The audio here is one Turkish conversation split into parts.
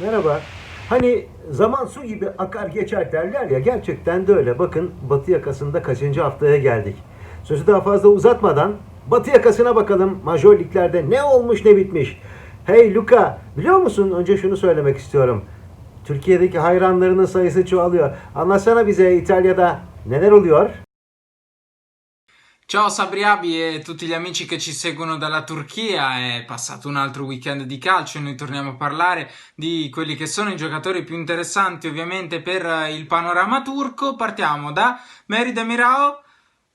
Merhaba. Hani zaman su gibi akar geçer derler ya gerçekten de öyle. Bakın Batı yakasında kaçıncı haftaya geldik. Sözü daha fazla uzatmadan Batı yakasına bakalım. Major liglerde ne olmuş ne bitmiş. Hey Luka biliyor musun önce şunu söylemek istiyorum. Türkiye'deki hayranlarının sayısı çoğalıyor. Anlatsana bize İtalya'da neler oluyor? Ciao Sabriabi e tutti gli amici che ci seguono dalla Turchia, è passato un altro weekend di calcio e noi torniamo a parlare di quelli che sono i giocatori più interessanti ovviamente per eh, il panorama turco. Partiamo da Meri Demirao,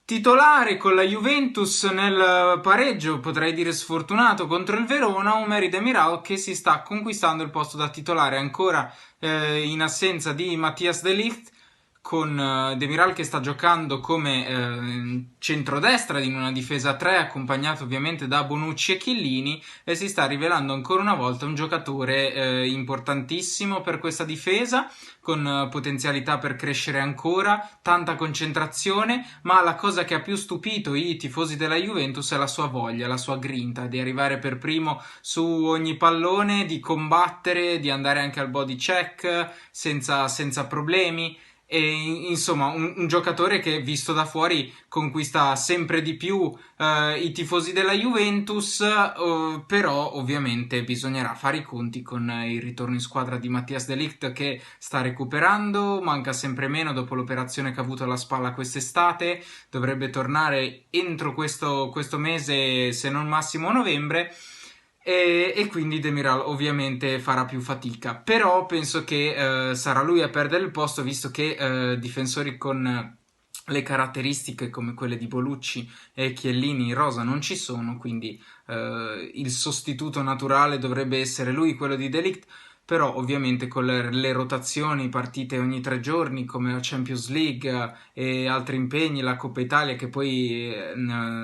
titolare con la Juventus nel eh, pareggio, potrei dire sfortunato, contro il Verona, un Meri Demirao che si sta conquistando il posto da titolare ancora eh, in assenza di Mattias De Ligt con eh, Demiral che sta giocando come eh, centrodestra in una difesa a 3 accompagnato ovviamente da Bonucci e Chiellini e si sta rivelando ancora una volta un giocatore eh, importantissimo per questa difesa con eh, potenzialità per crescere ancora, tanta concentrazione, ma la cosa che ha più stupito i tifosi della Juventus è la sua voglia, la sua grinta di arrivare per primo su ogni pallone, di combattere, di andare anche al body check senza, senza problemi. E insomma, un, un, giocatore che visto da fuori conquista sempre di più eh, i tifosi della Juventus, eh, però ovviamente bisognerà fare i conti con il ritorno in squadra di Mattias De Ligt che sta recuperando, manca sempre meno dopo l'operazione che ha avuto alla spalla quest'estate, dovrebbe tornare entro questo, questo mese, se non massimo novembre. E, e, quindi Demiral ovviamente farà più fatica. Però penso che eh, sarà lui a perdere il posto, visto che eh, difensori con le caratteristiche come quelle di Bolucci e Chiellini in rosa non ci sono, quindi eh, il sostituto naturale dovrebbe essere lui, quello di Delict però ovviamente con le, le, rotazioni, partite ogni tre giorni come la Champions League e altri impegni, la Coppa Italia che poi eh,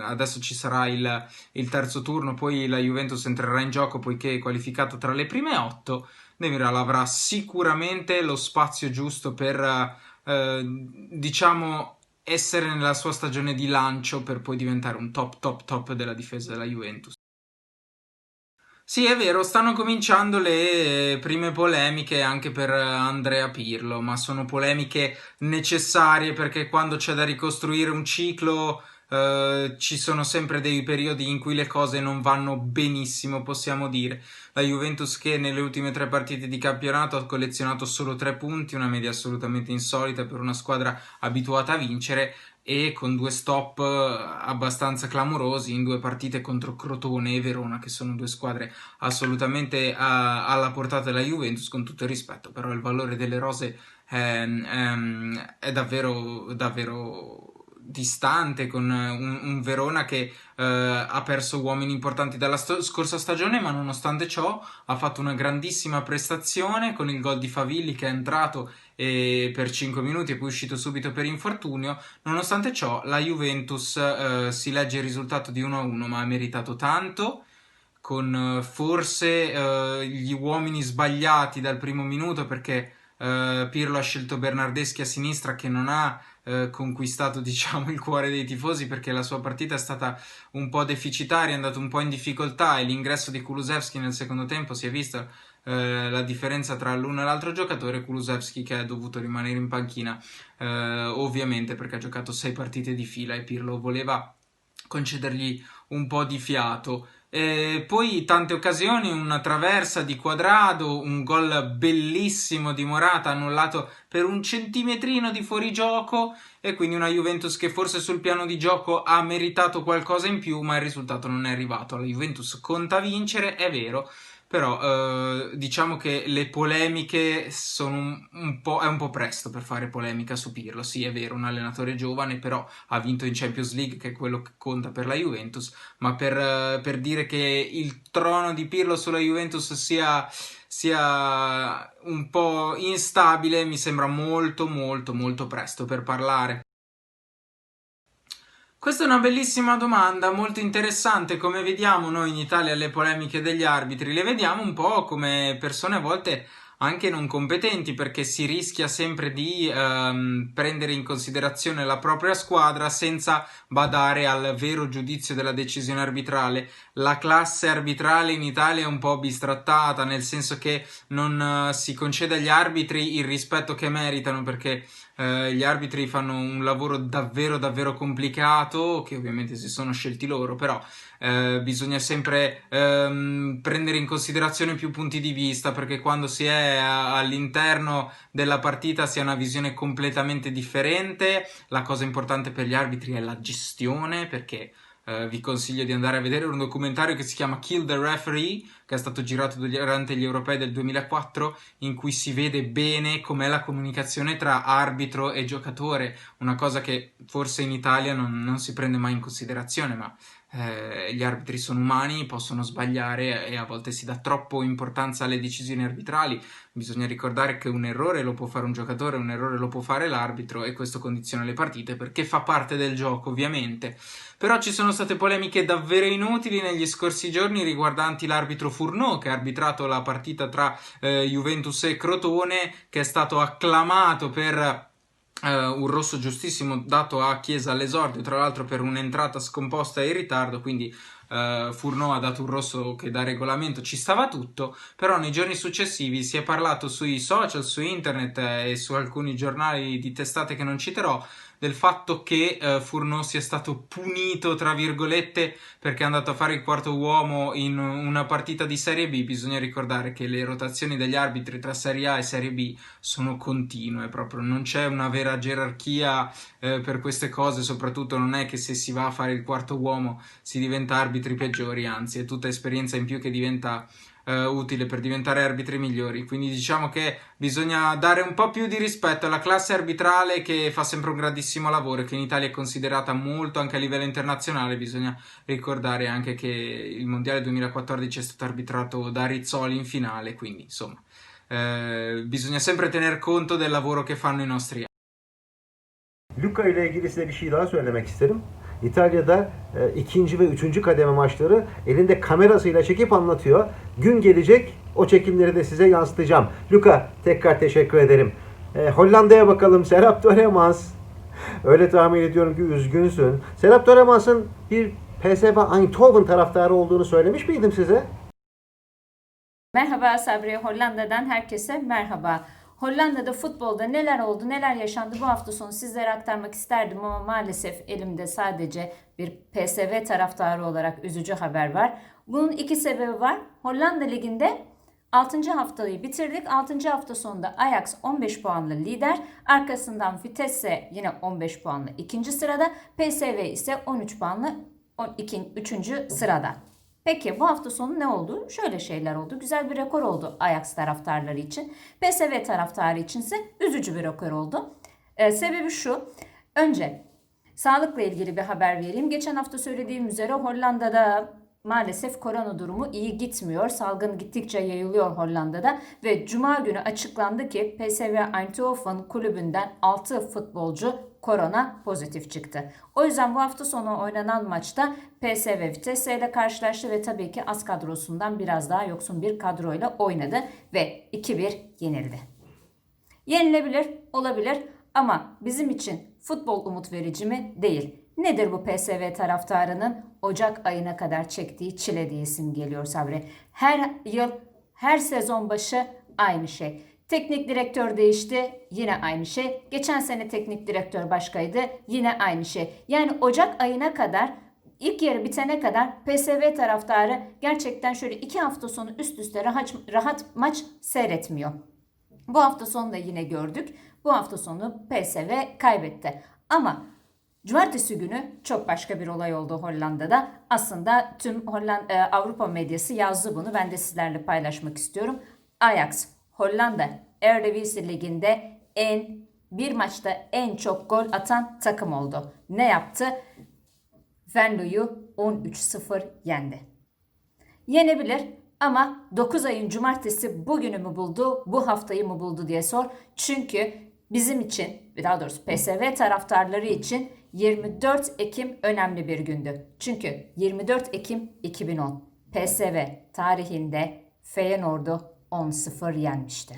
adesso ci sarà il, il, terzo turno, poi la Juventus entrerà in gioco poiché è qualificata tra le prime otto, Demiral avrà sicuramente lo spazio giusto per eh, diciamo essere nella sua stagione di lancio per poi diventare un top top top della difesa della Juventus. Sì, è vero, stanno cominciando le prime polemiche anche per Andrea Pirlo, ma sono polemiche necessarie perché quando c'è da ricostruire un ciclo eh, ci sono sempre dei periodi in cui le cose non vanno benissimo, possiamo dire. La Juventus che nelle ultime tre partite di campionato ha collezionato solo tre punti, una media assolutamente insolita per una squadra abituata a vincere, e con due stop abbastanza clamorosi in due partite contro Crotone e Verona che sono due squadre assolutamente a, alla portata della Juventus con tutto il rispetto però il valore delle rose è, è, è davvero davvero distante con un, un Verona che eh, ha perso uomini importanti dalla sto- scorsa stagione ma nonostante ciò ha fatto una grandissima prestazione con il gol di Favilli che è entrato e per 5 minuti e poi uscito subito per infortunio. Nonostante ciò la Juventus eh, si legge il risultato di 1-1 ma ha meritato tanto. Con forse eh, gli uomini sbagliati dal primo minuto perché Uh, Pirlo ha scelto Bernardeschi a sinistra che non ha uh, conquistato diciamo il cuore dei tifosi perché la sua partita è stata un po' deficitaria, è andato un po' in difficoltà e l'ingresso di Kulusevski nel secondo tempo si è visto uh, la differenza tra l'uno e l'altro giocatore, Kulusevski che ha dovuto rimanere in panchina ovviamente perché ha giocato sei partite di fila e Pirlo voleva concedergli un po' di fiato. E poi tante occasioni, una traversa di quadrado, un gol bellissimo di Morata annullato per un centimetrino di fuorigioco e quindi una Juventus che forse sul piano di gioco ha meritato qualcosa in più ma il risultato non è arrivato. La Juventus conta vincere, è vero, però eh, diciamo che le polemiche sono un, un, po', è un po' presto per fare polemica su Pirlo, sì è vero, un allenatore giovane, però ha vinto in Champions League che è quello che conta per la Juventus, ma per, eh, per dire che il trono di Pirlo sulla Juventus sia, sia un po' instabile mi sembra molto molto molto presto per parlare. Questa è una bellissima domanda, molto interessante. Come vediamo noi in Italia le polemiche degli arbitri, le vediamo un po' come persone a volte anche non competenti perché si rischia sempre di ehm, prendere in considerazione la propria squadra senza badare al vero giudizio della decisione arbitrale. La classe arbitrale in Italia è un po' bistrattata, nel senso che non eh, si concede agli arbitri il rispetto che meritano perché eh, gli arbitri fanno un lavoro davvero davvero complicato che ovviamente si sono scelti loro però eh, bisogna sempre ehm, prendere in considerazione più punti di vista perché quando si è a- all'interno della partita si ha una visione completamente differente. La cosa importante per gli arbitri è la gestione perché eh, vi consiglio di andare a vedere un documentario che si chiama Kill the Referee, che è stato girato durante gli europei del 2004, in cui si vede bene com'è la comunicazione tra arbitro e giocatore, una cosa che forse in Italia non, non si prende mai in considerazione, ma eh, gli arbitri sono umani, possono sbagliare e a volte si dà troppo importanza alle decisioni arbitrali. Bisogna ricordare che un errore lo può fare un giocatore, un errore lo può fare l'arbitro e questo condiziona le partite perché fa parte del gioco, ovviamente. Però ci sono state polemiche davvero inutili negli scorsi giorni riguardanti l'arbitro Furno che ha arbitrato la partita tra eh, Juventus e Crotone, che è stato acclamato per eh, un rosso giustissimo dato a Chiesa all'esordio, tra l'altro per un'entrata scomposta e in ritardo, quindi eh, Furno ha dato un rosso che da regolamento. Ci stava tutto, però nei giorni successivi si è parlato sui social, su internet eh, e su alcuni giornali di testate che non citerò del fatto che eh, Furno sia stato punito, tra virgolette, perché è andato a fare il quarto uomo in una partita di Serie B. Bisogna ricordare che le rotazioni degli arbitri tra Serie A e Serie B sono continue, proprio non c'è una vera gerarchia eh, per queste cose, soprattutto non è che se si va a fare il quarto uomo si diventa arbitri peggiori, anzi è tutta esperienza in più che diventa eh, utile per diventare arbitri migliori. Quindi diciamo che bisogna dare un po' più di rispetto alla classe arbitrale che fa sempre un grandissimo lavoro e che in Italia è considerata molto anche a livello internazionale. Bisogna ricordare anche che il Mondiale 2014 è stato arbitrato da Rizzoli in finale, quindi insomma eh, bisogna sempre tener conto del lavoro che fanno i nostri Luka ile ilgili size bir şey daha söylemek isterim. İtalya'da e, ikinci ve üçüncü kademe maçları elinde kamerasıyla çekip anlatıyor. Gün gelecek o çekimleri de size yansıtacağım. Luka tekrar teşekkür ederim. E, Hollanda'ya bakalım. Serap Töremans. Öyle tahmin ediyorum ki üzgünsün. Serap Töremans'ın bir PSV Eindhoven taraftarı olduğunu söylemiş miydim size? Merhaba Sabri, Hollanda'dan herkese merhaba. Hollanda'da futbolda neler oldu, neler yaşandı bu hafta sonu sizlere aktarmak isterdim ama maalesef elimde sadece bir PSV taraftarı olarak üzücü haber var. Bunun iki sebebi var. Hollanda Ligi'nde 6. haftayı bitirdik. 6. hafta sonunda Ajax 15 puanla lider. Arkasından Vitesse yine 15 puanla ikinci sırada. PSV ise 13 puanla 3. sırada. Peki bu hafta sonu ne oldu? Şöyle şeyler oldu. Güzel bir rekor oldu Ajax taraftarları için. PSV taraftarı içinse üzücü bir rekor oldu. Ee, sebebi şu. Önce sağlıkla ilgili bir haber vereyim. Geçen hafta söylediğim üzere Hollanda'da maalesef korona durumu iyi gitmiyor. Salgın gittikçe yayılıyor Hollanda'da ve cuma günü açıklandı ki PSV Eindhoven kulübünden 6 futbolcu korona pozitif çıktı. O yüzden bu hafta sonu oynanan maçta PSV Vitesse ile karşılaştı ve tabii ki az kadrosundan biraz daha yoksun bir kadroyla oynadı ve 2-1 yenildi. Yenilebilir, olabilir ama bizim için futbol umut verici mi? Değil. Nedir bu PSV taraftarının Ocak ayına kadar çektiği çile diye isim geliyor Sabri. Her yıl, her sezon başı aynı şey. Teknik direktör değişti, yine aynı şey. Geçen sene teknik direktör başkaydı, yine aynı şey. Yani Ocak ayına kadar ilk yarı bitene kadar PSV taraftarı gerçekten şöyle iki hafta sonu üst üste rahat, rahat maç seyretmiyor. Bu hafta sonu da yine gördük. Bu hafta sonu PSV kaybetti. Ama cumartesi günü çok başka bir olay oldu Hollanda'da. Aslında tüm Hollanda, e, Avrupa medyası yazdı bunu. Ben de sizlerle paylaşmak istiyorum. Ajax, Hollanda Eredivisie Ligi'nde en bir maçta en çok gol atan takım oldu. Ne yaptı? Venlo'yu 13-0 yendi. Yenebilir ama 9 ayın cumartesi bugünü mü buldu, bu haftayı mı buldu diye sor. Çünkü bizim için, daha doğrusu PSV taraftarları için 24 Ekim önemli bir gündü. Çünkü 24 Ekim 2010 PSV tarihinde Feyenoord'u 10-0 yenmişti.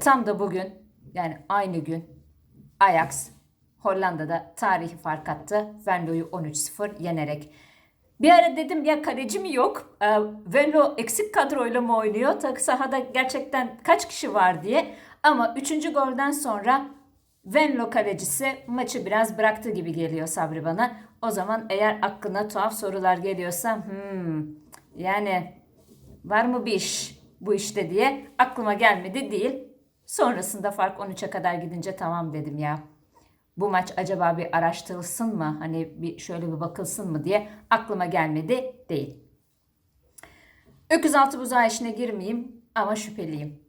Tam da bugün yani aynı gün Ajax Hollanda'da tarihi fark attı. Venlo'yu 13-0 yenerek. Bir ara dedim ya kaleci mi yok? Ee, Venlo eksik kadroyla mı oynuyor? Tak sahada gerçekten kaç kişi var diye. Ama 3. golden sonra Venlo kalecisi maçı biraz bıraktı gibi geliyor Sabri bana. O zaman eğer aklına tuhaf sorular geliyorsa hmm, yani var mı bir iş bu işte diye aklıma gelmedi değil. Sonrasında fark 13'e kadar gidince tamam dedim ya. Bu maç acaba bir araştırılsın mı? Hani bir şöyle bir bakılsın mı diye aklıma gelmedi değil. Öküz altı buzağı işine girmeyeyim ama şüpheliyim.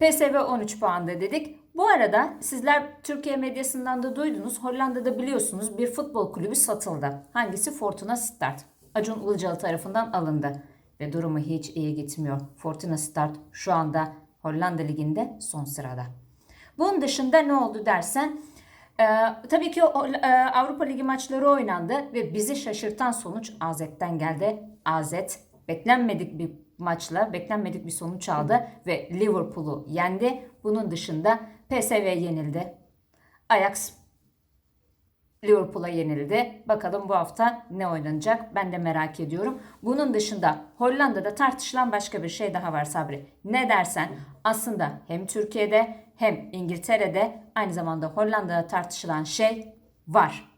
PSV 13 puanda dedik. Bu arada sizler Türkiye medyasından da duydunuz. Hollanda'da biliyorsunuz bir futbol kulübü satıldı. Hangisi? Fortuna Sittard. Acun Ilıcalı tarafından alındı. Ve durumu hiç iyi gitmiyor. Fortuna Sittard şu anda Hollanda Ligi'nde son sırada. Bunun dışında ne oldu dersen e, tabii ki e, Avrupa Ligi maçları oynandı ve bizi şaşırtan sonuç AZ'den geldi. AZ beklenmedik bir maçla beklenmedik bir sonuç aldı ve Liverpool'u yendi. Bunun dışında PSV yenildi. Ajax Liverpool'a yenildi. Bakalım bu hafta ne oynanacak? Ben de merak ediyorum. Bunun dışında Hollanda'da tartışılan başka bir şey daha var Sabri. Ne dersen aslında hem Türkiye'de hem İngiltere'de aynı zamanda Hollanda'da tartışılan şey var.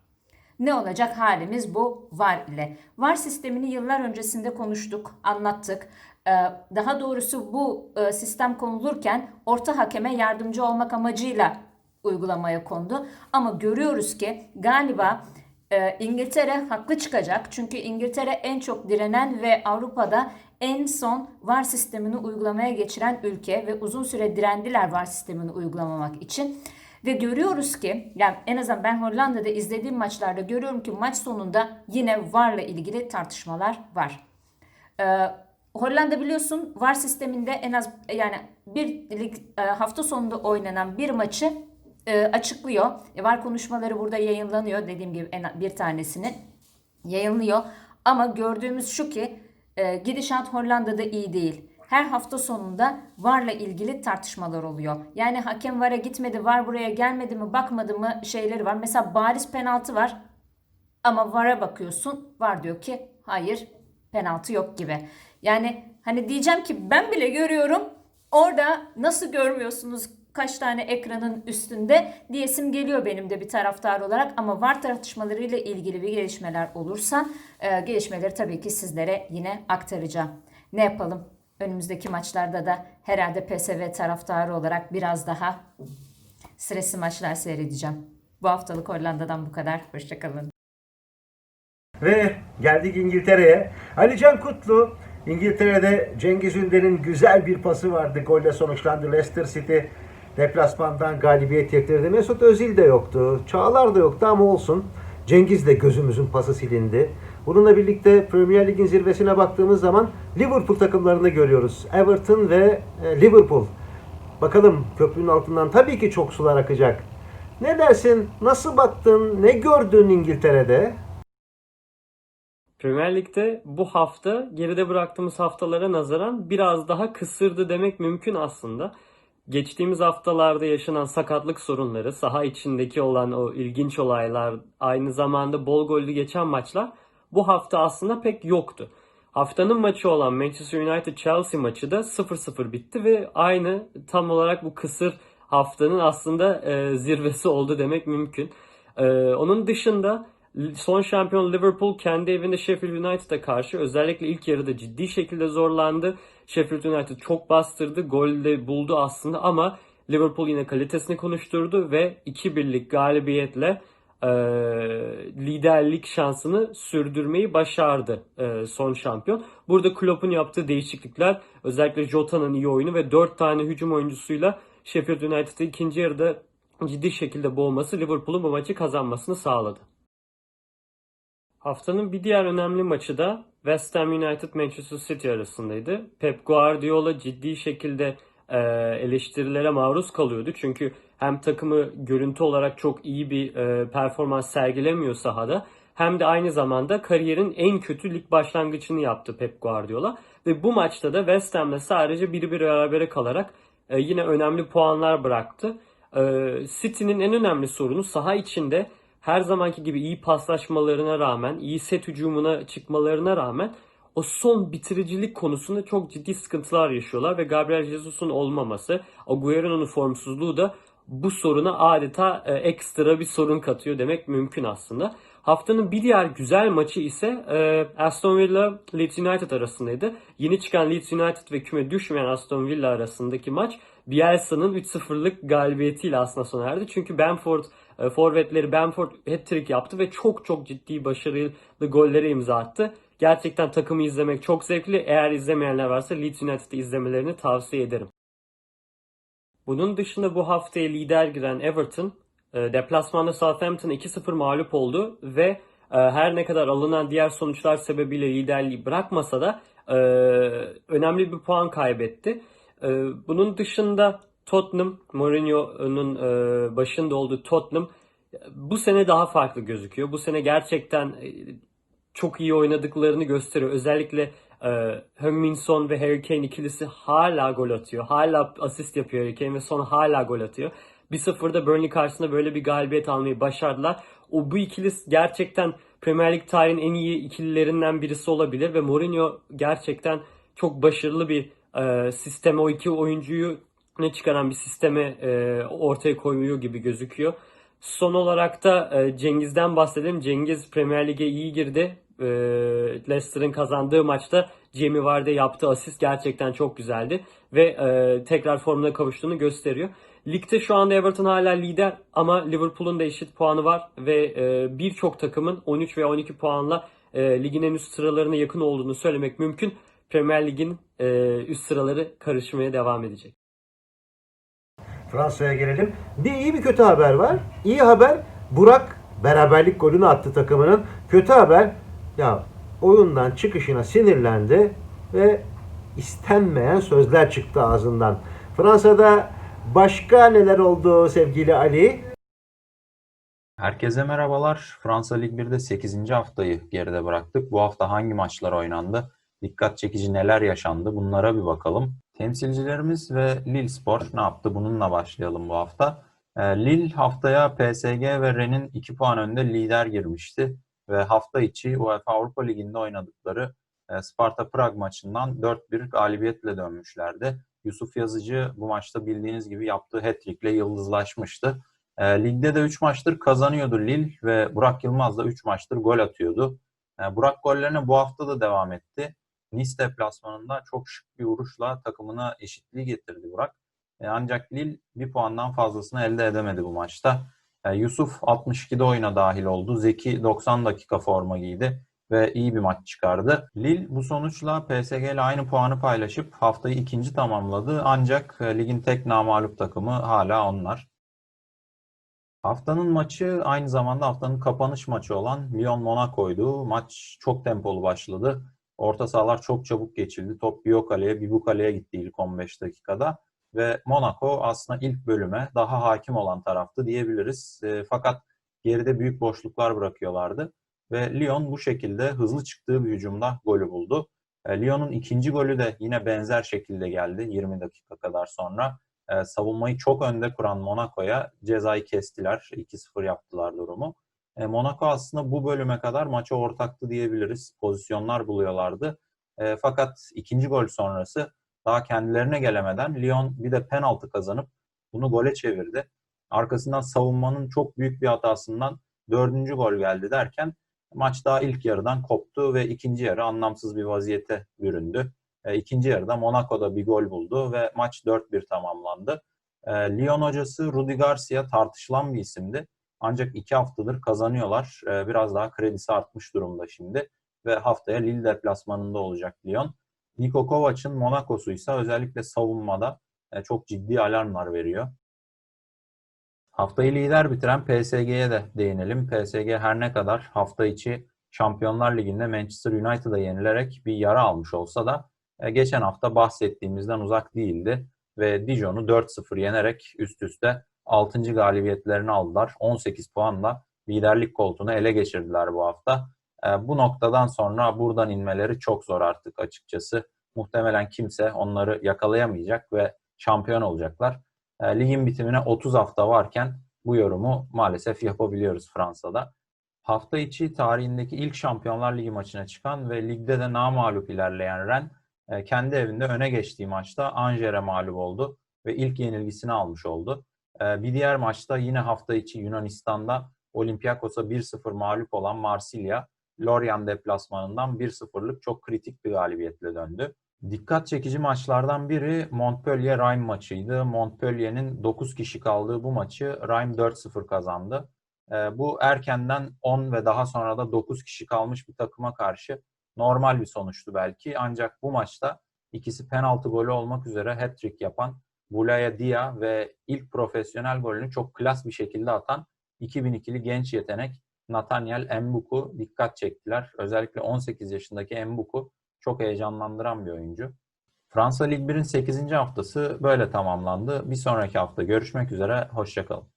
Ne olacak halimiz bu VAR ile? VAR sistemini yıllar öncesinde konuştuk, anlattık. Ee, Daha doğrusu bu e, sistem konulurken orta hakeme yardımcı olmak amacıyla uygulamaya kondu. Ama görüyoruz ki galiba e, İngiltere haklı çıkacak. Çünkü İngiltere en çok direnen ve Avrupa'da en son VAR sistemini uygulamaya geçiren ülke ve uzun süre direndiler VAR sistemini uygulamamak için. Ve görüyoruz ki yani en azından ben Hollanda'da izlediğim maçlarda görüyorum ki maç sonunda yine VAR'la ilgili tartışmalar var. Ee, Hollanda biliyorsun VAR sisteminde en az yani bir lig e, hafta sonunda oynanan bir maçı e, açıklıyor. E, VAR konuşmaları burada yayınlanıyor dediğim gibi en bir tanesini yayınlıyor. Ama gördüğümüz şu ki e, gidişat Hollanda'da iyi değil. Her hafta sonunda VAR'la ilgili tartışmalar oluyor. Yani hakem VAR'a gitmedi, VAR buraya gelmedi mi, bakmadı mı şeyleri var. Mesela bariz penaltı var ama VAR'a bakıyorsun. VAR diyor ki hayır penaltı yok gibi. Yani hani diyeceğim ki ben bile görüyorum. Orada nasıl görmüyorsunuz kaç tane ekranın üstünde diyesim geliyor benim de bir taraftar olarak ama VAR tartışmalarıyla ilgili bir gelişmeler olursa e, gelişmeleri tabii ki sizlere yine aktaracağım. Ne yapalım? Önümüzdeki maçlarda da herhalde PSV taraftarı olarak biraz daha stresli maçlar seyredeceğim. Bu haftalık Hollanda'dan bu kadar. Hoşçakalın. Ve geldik İngiltere'ye. Ali Can Kutlu İngiltere'de Cengiz Ünder'in güzel bir pası vardı. Golle sonuçlandı. Leicester City deplasmandan galibiyet getirdi. Mesut Özil de yoktu. Çağlar da yoktu ama olsun. Cengiz de gözümüzün pası silindi. Bununla birlikte Premier Lig'in zirvesine baktığımız zaman Liverpool takımlarını görüyoruz. Everton ve e, Liverpool. Bakalım köprünün altından tabii ki çok sular akacak. Ne dersin? Nasıl baktın? Ne gördün İngiltere'de? Premier Lig'de bu hafta geride bıraktığımız haftalara nazaran biraz daha kısırdı demek mümkün aslında. Geçtiğimiz haftalarda yaşanan sakatlık sorunları, saha içindeki olan o ilginç olaylar, aynı zamanda bol gollü geçen maçlar bu hafta aslında pek yoktu. Haftanın maçı olan Manchester United Chelsea maçı da 0-0 bitti ve aynı tam olarak bu kısır haftanın aslında e, zirvesi oldu demek mümkün. E, onun dışında son şampiyon Liverpool kendi evinde Sheffield United'a karşı özellikle ilk yarıda ciddi şekilde zorlandı. Sheffield United çok bastırdı, gol de buldu aslında ama Liverpool yine kalitesini konuşturdu ve 2-1'lik galibiyetle e, liderlik şansını sürdürmeyi başardı e, son şampiyon. Burada Klopp'un yaptığı değişiklikler özellikle Jota'nın iyi oyunu ve 4 tane hücum oyuncusuyla Sheffield United'ı ikinci yarıda ciddi şekilde boğması Liverpool'un bu maçı kazanmasını sağladı. Haftanın bir diğer önemli maçı da West Ham United Manchester City arasındaydı. Pep Guardiola ciddi şekilde e, eleştirilere maruz kalıyordu. Çünkü hem takımı görüntü olarak çok iyi bir e, performans sergilemiyor sahada hem de aynı zamanda kariyerin en kötü lig başlangıcını yaptı Pep Guardiola. Ve bu maçta da West Ham'le sadece biri bir berabere kalarak e, yine önemli puanlar bıraktı. City'nin en önemli sorunu saha içinde her zamanki gibi iyi paslaşmalarına rağmen, iyi set hücumuna çıkmalarına rağmen o son bitiricilik konusunda çok ciddi sıkıntılar yaşıyorlar ve Gabriel Jesus'un olmaması, Agüero'nun formsuzluğu da bu soruna adeta e, ekstra bir sorun katıyor demek mümkün aslında. Haftanın bir diğer güzel maçı ise e, Aston Villa Leeds United arasındaydı. Yeni çıkan Leeds United ve küme düşmeyen Aston Villa arasındaki maç Bielsa'nın 3-0'lık galibiyetiyle aslında sona erdi. Çünkü Bamford e, forvetleri Bamford hat-trick yaptı ve çok çok ciddi başarılı gollere imza attı. Gerçekten takımı izlemek çok zevkli. Eğer izlemeyenler varsa Leeds United'ı izlemelerini tavsiye ederim. Bunun dışında bu haftaya lider giren Everton e, deplasmanda Southampton'a 2-0 mağlup oldu ve e, her ne kadar alınan diğer sonuçlar sebebiyle liderliği bırakmasa da e, önemli bir puan kaybetti. Bunun dışında Tottenham, Mourinho'nun e, başında olduğu Tottenham bu sene daha farklı gözüküyor. Bu sene gerçekten e, çok iyi oynadıklarını gösteriyor. Özellikle e, Heung-min Son ve Harry Kane ikilisi hala gol atıyor. Hala asist yapıyor Harry Kane ve Son hala gol atıyor. 1-0'da Burnley karşısında böyle bir galibiyet almayı başardılar. O bu ikili gerçekten Premier Lig tarihinin en iyi ikililerinden birisi olabilir ve Mourinho gerçekten çok başarılı bir e, sisteme o iki oyuncuyu ne çıkaran bir sisteme e, ortaya koyuyor gibi gözüküyor. Son olarak da e, Cengiz'den bahsedelim. Cengiz Premier Lig'e iyi girdi. E, Leicester'ın kazandığı maçta Jamie Vardy yaptığı asist gerçekten çok güzeldi. Ve e, tekrar formuna kavuştuğunu gösteriyor. Ligde şu anda Everton hala lider ama Liverpool'un da eşit puanı var. Ve e, birçok takımın 13 ve 12 puanla e, ligin en üst sıralarına yakın olduğunu söylemek mümkün. Premier Lig'in e, üst sıraları karışmaya devam edecek. Fransa'ya gelelim. Bir iyi bir kötü haber var. İyi haber Burak beraberlik golünü attı takımının. Kötü haber ya oyundan çıkışına sinirlendi ve istenmeyen sözler çıktı ağzından. Fransa'da başka neler oldu sevgili Ali? Herkese merhabalar. Fransa Lig 1'de 8. haftayı geride bıraktık. Bu hafta hangi maçlar oynandı? Dikkat çekici neler yaşandı? Bunlara bir bakalım. Temsilcilerimiz ve Lille Spor ne yaptı? Bununla başlayalım bu hafta. Ee, Lille haftaya PSG ve Rennes'in 2 puan önünde lider girmişti. Ve hafta içi UEFA Avrupa Ligi'nde oynadıkları e, Sparta Prag maçından 4-1 galibiyetle dönmüşlerdi. Yusuf Yazıcı bu maçta bildiğiniz gibi yaptığı hat-trick'le yıldızlaşmıştı. E, ligde de 3 maçtır kazanıyordu Lille ve Burak Yılmaz da 3 maçtır gol atıyordu. E, Burak gollerine bu hafta da devam etti. Nice deplasmanında çok şık bir vuruşla takımına eşitliği getirdi Burak. E, ancak Lille bir puandan fazlasını elde edemedi bu maçta. E, Yusuf 62'de oyuna dahil oldu. Zeki 90 dakika forma giydi ve iyi bir maç çıkardı. Lille bu sonuçla PSG ile aynı puanı paylaşıp haftayı ikinci tamamladı. Ancak e, ligin tek namalup takımı hala onlar. Haftanın maçı aynı zamanda haftanın kapanış maçı olan Lyon Monaco'ydu. Maç çok tempolu başladı. Orta sahalar çok çabuk geçildi. Top bir o kaleye bir bu kaleye gitti ilk 15 dakikada. Ve Monaco aslında ilk bölüme daha hakim olan taraftı diyebiliriz. E, fakat geride büyük boşluklar bırakıyorlardı. Ve Lyon bu şekilde hızlı çıktığı bir hücumda golü buldu. E, Lyon'un ikinci golü de yine benzer şekilde geldi 20 dakika kadar sonra. E, savunmayı çok önde kuran Monaco'ya cezayı kestiler. 2-0 yaptılar durumu. E, Monaco aslında bu bölüme kadar maça ortaktı diyebiliriz. Pozisyonlar buluyorlardı. E, fakat ikinci gol sonrası daha kendilerine gelemeden Lyon bir de penaltı kazanıp bunu gole çevirdi. Arkasından savunmanın çok büyük bir hatasından dördüncü gol geldi derken maç daha ilk yarıdan koptu ve ikinci yarı anlamsız bir vaziyete büründü. E, ikinci yarıda Monaco'da bir gol buldu ve maç 4-1 tamamlandı. E, Lyon hocası Rudi Garcia tartışılan bir isimdi. Ancak iki haftadır kazanıyorlar. E, biraz daha kredisi artmış durumda şimdi. Ve haftaya Lille deplasmanında olacak Lyon. Niko Kovac'ın Monaco'su ise özellikle savunmada e, çok ciddi alarmlar veriyor. Haftayı lider bitiren PSG'ye de değinelim. PSG her ne kadar hafta içi Şampiyonlar Ligi'nde Manchester United'a yenilerek bir yara almış olsa da e, geçen hafta bahsettiğimizden uzak değildi ve Dijon'u 4-0 yenerek üst üste 6. galibiyetlerini aldılar. 18 puanla liderlik koltuğunu ele geçirdiler bu hafta. E, bu noktadan sonra buradan inmeleri çok zor artık açıkçası. Muhtemelen kimse onları yakalayamayacak ve şampiyon olacaklar. E, ligin bitimine 30 hafta varken bu yorumu maalesef yapabiliyoruz Fransa'da. Hafta içi tarihindeki ilk Şampiyonlar Ligi maçına çıkan ve ligde de namağlup ilerleyen Ren e, kendi evinde öne geçtiği maçta Anger'e mağlup oldu ve ilk yenilgisini almış oldu. E, Bir diğer maçta yine hafta içi Yunanistan'da Olympiakos'a 1-0 mağlup olan Marsilya, Lorient deplasmanından 1-0'lık çok kritik bir galibiyetle döndü. Dikkat çekici maçlardan biri Montpellier-Reims maçıydı. Montpellier'in 9 kişi kaldığı bu maçı Reims 4-0 kazandı. Ee, Bu erkenden 10 ve daha sonra da 9 kişi kalmış bir takıma karşı normal bir sonuçtu belki. Ancak bu maçta ikisi penaltı golü olmak üzere hat-trick yapan Boulaya Dia ve ilk profesyonel golünü çok klas bir şekilde atan 2002'li genç yetenek Nathaniel Mbuku dikkat çektiler. Özellikle 18 yaşındaki Mbuku çok heyecanlandıran bir oyuncu. Fransa Lig 1'in 8. haftası böyle tamamlandı. Bir sonraki hafta görüşmek üzere. Hoşçakalın.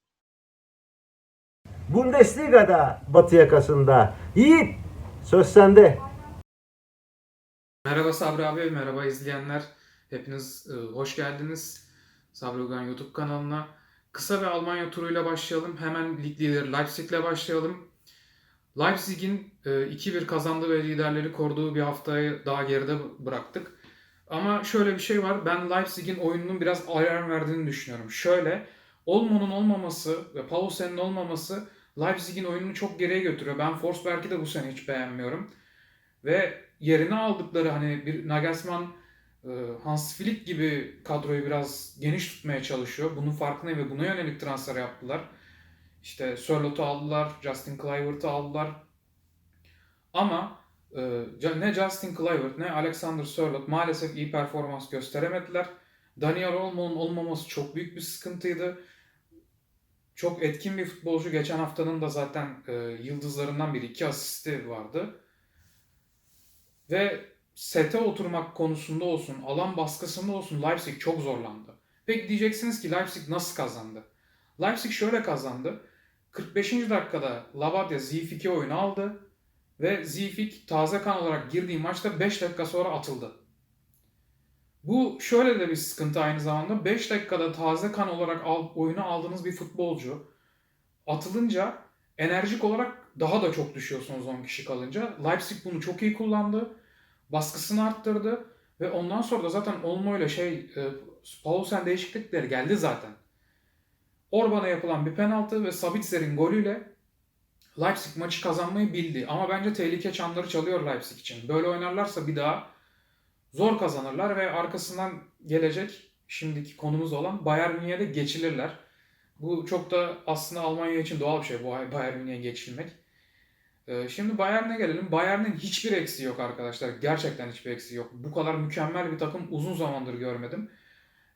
Bundesliga'da batı yakasında. Yiğit söz sende. Merhaba Sabri abi, merhaba izleyenler. Hepiniz e, hoş geldiniz Sabri Ugan YouTube kanalına. Kısa bir Almanya turuyla başlayalım. Hemen lig lideri Leipzig'le başlayalım. Leipzig'in e, 2-1 kazandığı ve liderleri koruduğu bir haftayı daha geride bıraktık. Ama şöyle bir şey var. Ben Leipzig'in oyununun biraz ayar verdiğini düşünüyorum. Şöyle, Olmo'nun olmaması ve Paulsen'in olmaması Leipzig'in oyununu çok geriye götürüyor. Ben Forsberg'i de bu sene hiç beğenmiyorum. Ve yerine aldıkları hani bir Nagelsmann e, Hans Flick gibi kadroyu biraz geniş tutmaya çalışıyor. Bunun farkındayım ve buna yönelik transfer yaptılar. İşte Sörlot'u aldılar, Justin Kluivert'ı aldılar. Ama e, ne Justin Kluivert ne Alexander Sörlot maalesef iyi performans gösteremediler. Daniel Olmo'nun olmaması çok büyük bir sıkıntıydı. Çok etkin bir futbolcu. Geçen haftanın da zaten e, yıldızlarından biri. iki asisti vardı. Ve sete oturmak konusunda olsun, alan baskısında olsun Leipzig çok zorlandı. Peki diyeceksiniz ki Leipzig nasıl kazandı? Leipzig şöyle kazandı. 45. dakikada Labadia Ziyech oyunu aldı ve Ziyech taze kan olarak girdiği maçta 5 dakika sonra atıldı. Bu şöyle de bir sıkıntı aynı zamanda. 5 dakikada taze kan olarak al, oyunu aldığınız bir futbolcu atılınca enerjik olarak daha da çok düşüyorsunuz 10 kişi kalınca. Leipzig bunu çok iyi kullandı. Baskısını arttırdı ve ondan sonra da zaten Olmo ile şey e, Paulsen değişiklikleri geldi zaten. Orban'a yapılan bir penaltı ve Sabitzer'in golüyle Leipzig maçı kazanmayı bildi. Ama bence tehlike çanları çalıyor Leipzig için. Böyle oynarlarsa bir daha zor kazanırlar ve arkasından gelecek şimdiki konumuz olan Bayern Münih'e de geçilirler. Bu çok da aslında Almanya için doğal bir şey bu Bayern Münih'e geçilmek. Ee, Şimdi Bayern'e gelelim. Bayern'in hiçbir eksiği yok arkadaşlar. Gerçekten hiçbir eksiği yok. Bu kadar mükemmel bir takım uzun zamandır görmedim.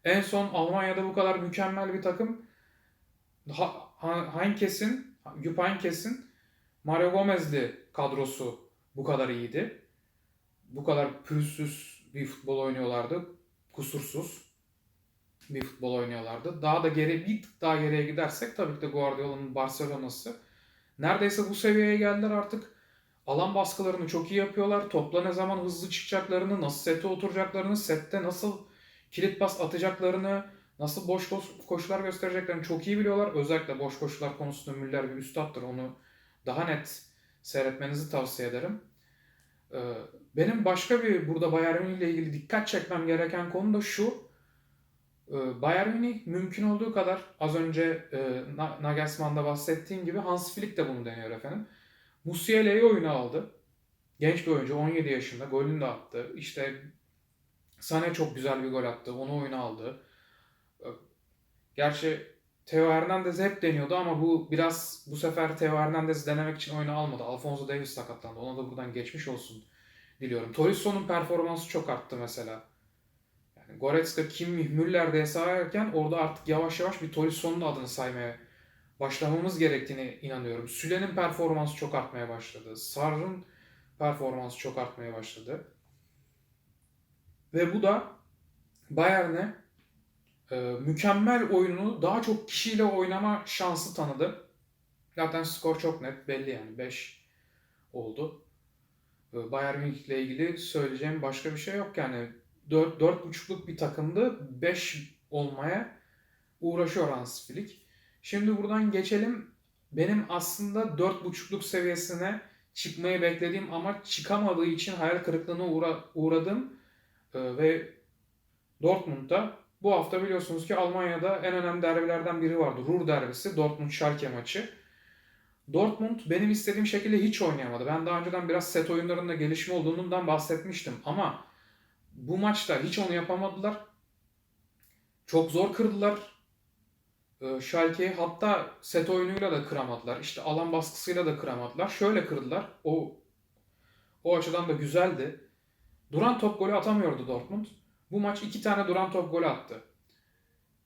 En son Almanya'da bu kadar mükemmel bir takım Heinkes'in, Jupp Heynckes'in Mario Gomez'li kadrosu bu kadar iyiydi. Bu kadar pürüzsüz bir futbol oynuyorlardı. Kusursuz bir futbol oynuyorlardı. Daha da geri bir tık daha geriye gidersek tabii ki de Guardiola'nın Barcelona'sı neredeyse bu seviyeye geldiler artık. Alan baskılarını çok iyi yapıyorlar. Topla ne zaman hızlı çıkacaklarını, nasıl sete oturacaklarını, sette nasıl kilit pas atacaklarını, nasıl boş koş- koşular göstereceklerini çok iyi biliyorlar. Özellikle boş koşular konusunda Müller bir üstattır. Onu daha net seyretmenizi tavsiye ederim. Ee, Benim başka bir burada Bayern ile ilgili dikkat çekmem gereken konu da şu. Ee, Bayern Münih mümkün olduğu kadar az önce e, Na- Nagelsmann'da bahsettiğim gibi Hans Flick de bunu deniyor efendim. Musiala'yı oyuna aldı. Genç bir oyuncu 17 yaşında golünü de attı. İşte Sané çok güzel bir gol attı. Onu oyuna aldı. Ee, Gerçi Theo Hernandez hep deniyordu ama bu biraz bu sefer Theo Hernandez denemek için oyuna almadı. Alfonso Davies sakatlandı. Ona da buradan geçmiş olsun diliyorum. Torisso'nun performansı çok arttı mesela. Goretzka, Kimmich, Müller diye sayarken orada artık yavaş yavaş bir Torisso'nun adını saymaya başlamamız gerektiğine inanıyorum. Süle'nin performansı çok artmaya başladı. Sarr'ın performansı çok artmaya başladı. Ve bu da Bayern'e e, mükemmel oyununu daha çok kişiyle oynama şansı tanıdı. Zaten skor çok net belli yani 5 oldu. Ee, Bayern Münih ile ilgili söyleyeceğim başka bir şey yok yani 4 4.5'luk bir takımdı 5 olmaya uğraşıyor Hans Flick. Şimdi buradan geçelim. Benim aslında 4.5'luk seviyesine çıkmayı beklediğim ama çıkamadığı için hayal kırıklığına uğra uğradım. Ee, ve Dortmund'da bu hafta biliyorsunuz ki Almanya'da en önemli derbilerden biri vardı. Ruhr derbisi, Dortmund-Schalke maçı. Dortmund benim istediğim şekilde hiç oynayamadı. Ben daha önceden biraz set oyunlarında gelişme olduğundan bahsetmiştim ama bu maçta hiç onu yapamadılar. Çok zor kırdılar. Ee, Schalke'yi hatta set oyunuyla da kıramadılar. İşte alan baskısıyla da kıramadılar. Şöyle kırdılar. O o açıdan da güzeldi. Duran top golü atamıyordu Dortmund. Bu maç iki tane duran top golü attı.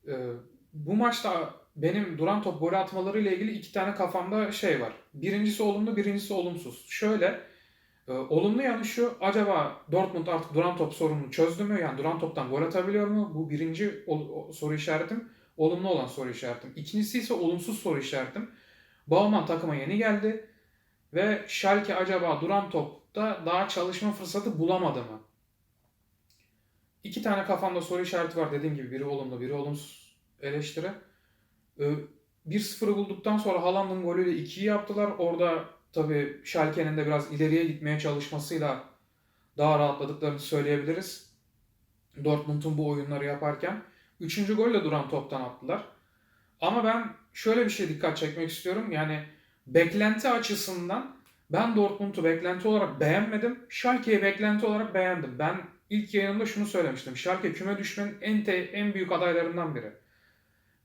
Ee, bu maçta benim duran top golü atmalarıyla ilgili iki tane kafamda şey var. Birincisi olumlu, birincisi olumsuz. Şöyle, e, olumlu yanı şu, acaba Dortmund artık duran top sorununu çözdü mü? Yani duran toptan gol atabiliyor mu? Bu birinci soru işaretim. Olumlu olan soru işaretim. İkincisi ise olumsuz soru işaretim. Baumann takıma yeni geldi ve Schalke acaba duran topta daha çalışma fırsatı bulamadı mı? İki tane kafamda soru işareti var dediğim gibi. Biri olumlu, biri olumsuz eleştiri. Ee, 1-0'ı bulduktan sonra Haaland'ın golüyle 2'yi yaptılar. Orada tabii Schalke'nin de biraz ileriye gitmeye çalışmasıyla daha rahatladıklarını söyleyebiliriz. Dortmund'un bu oyunları yaparken. Üçüncü gol de duran toptan attılar. Ama ben şöyle bir şey dikkat çekmek istiyorum. Yani beklenti açısından ben Dortmund'u beklenti olarak beğenmedim. Schalke'yi beklenti olarak beğendim. Ben ilk yayınımda şunu söylemiştim. Schalke küme düşmenin en, te- en büyük adaylarından biri.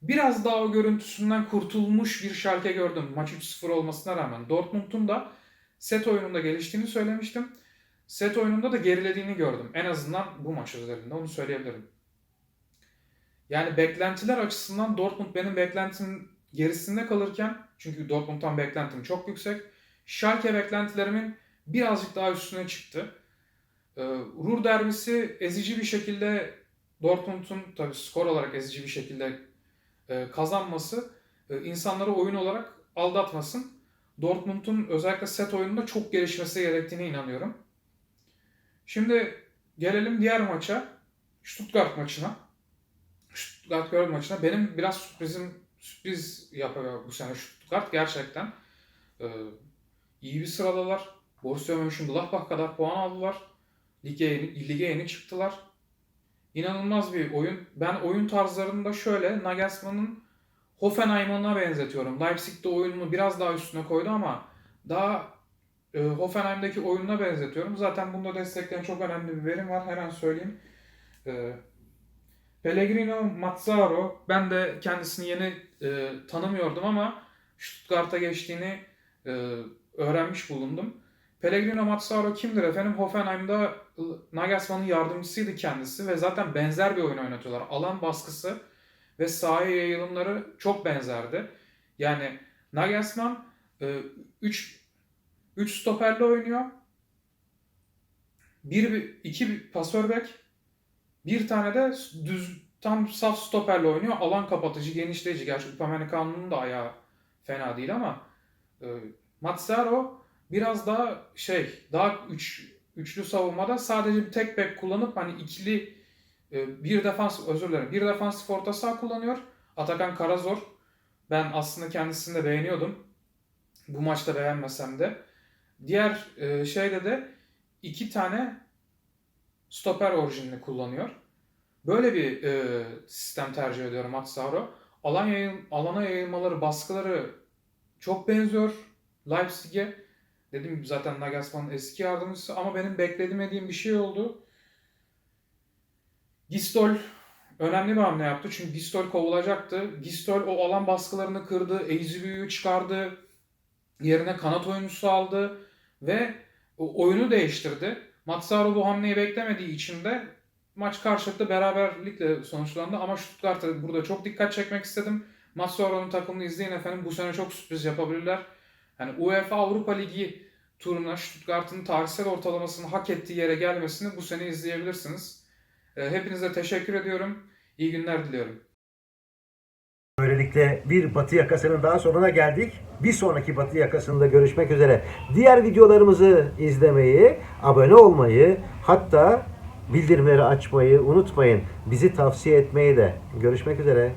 Biraz daha o görüntüsünden kurtulmuş bir Schalke gördüm maç 3-0 olmasına rağmen. Dortmund'un da set oyununda geliştiğini söylemiştim. Set oyununda da gerilediğini gördüm. En azından bu maç üzerinde onu söyleyebilirim. Yani beklentiler açısından Dortmund benim beklentimin gerisinde kalırken çünkü Dortmund'dan beklentim çok yüksek. Schalke beklentilerimin birazcık daha üstüne çıktı. Ee, Ruhr derbisi ezici bir şekilde Dortmund'un tabii skor olarak ezici bir şekilde e, kazanması e, insanları oyun olarak aldatmasın. Dortmund'un özellikle set oyununda çok gelişmesi gerektiğine inanıyorum. Şimdi gelelim diğer maça. Stuttgart maçına. Stuttgart Köln maçına. Benim biraz sürprizim sürpriz yapıyor bu sene Stuttgart gerçekten. Ee, iyi bir sıradalar. Borussia Mönchengladbach kadar puan aldılar. Lige yeni, lige yeni çıktılar. İnanılmaz bir oyun. Ben oyun tarzlarında şöyle Nagelsmann'ın Hoffenheim'ına benzetiyorum. Leipzig'te oyununu biraz daha üstüne koydu ama daha e, Hoffenheim'deki oyununa benzetiyorum. Zaten bunda destekleyen çok önemli bir verim var. Hemen söyleyeyim. E, Pellegrino Mazzaro ben de kendisini yeni e, tanımıyordum ama Stuttgart'a geçtiğini e, öğrenmiş bulundum. Pellegrino Mazzaro kimdir efendim? Hoffenheim'da Nagelsmann'ın yardımcısıydı kendisi ve zaten benzer bir oyun oynatıyorlar. Alan baskısı ve sahaya yayılımları çok benzerdi. Yani Nagelsmann 3 3 stoperle oynuyor. Bir, iki pasör bek, bir tane de düz tam saf stoperle oynuyor. Alan kapatıcı, genişleyici. Gerçi Upamecano'nun da ayağı fena değil ama e, Mazzaro biraz daha şey, daha üç, üçlü savunmada sadece bir tek bek kullanıp hani ikili e, bir defans özür dilerim. Bir defansif orta saha kullanıyor. Atakan Karazor. Ben aslında kendisini de beğeniyordum. Bu maçta beğenmesem de. Diğer e, şeyde de iki tane stoper orijinini kullanıyor. Böyle bir e, sistem tercih ediyorum Matsaro. Alan yayıl, alana yayılmaları, baskıları çok benziyor Leipzig'e. Dediğim gibi zaten Nagelsmann'ın eski yardımcısı ama benim beklemediğim bir şey oldu. Gistol önemli bir hamle yaptı çünkü Gistol kovulacaktı. Gistol o alan baskılarını kırdı, Eizibü'yü çıkardı, yerine kanat oyuncusu aldı ve oyunu değiştirdi. Matsaro bu hamleyi beklemediği için de maç karşılıklı beraberlikle sonuçlandı ama Stuttgart'a burada çok dikkat çekmek istedim. Matsaro'nun takımını izleyin efendim. Bu sene çok sürpriz yapabilirler. Yani UEFA Avrupa Ligi turuna Stuttgart'ın tarihsel ortalamasını hak ettiği yere gelmesini bu sene izleyebilirsiniz. Hepinize teşekkür ediyorum. İyi günler diliyorum. Böylelikle bir Batı yakasının daha sonuna geldik. Bir sonraki Batı yakasında görüşmek üzere. Diğer videolarımızı izlemeyi, abone olmayı, hatta bildirimleri açmayı unutmayın. Bizi tavsiye etmeyi de. Görüşmek üzere.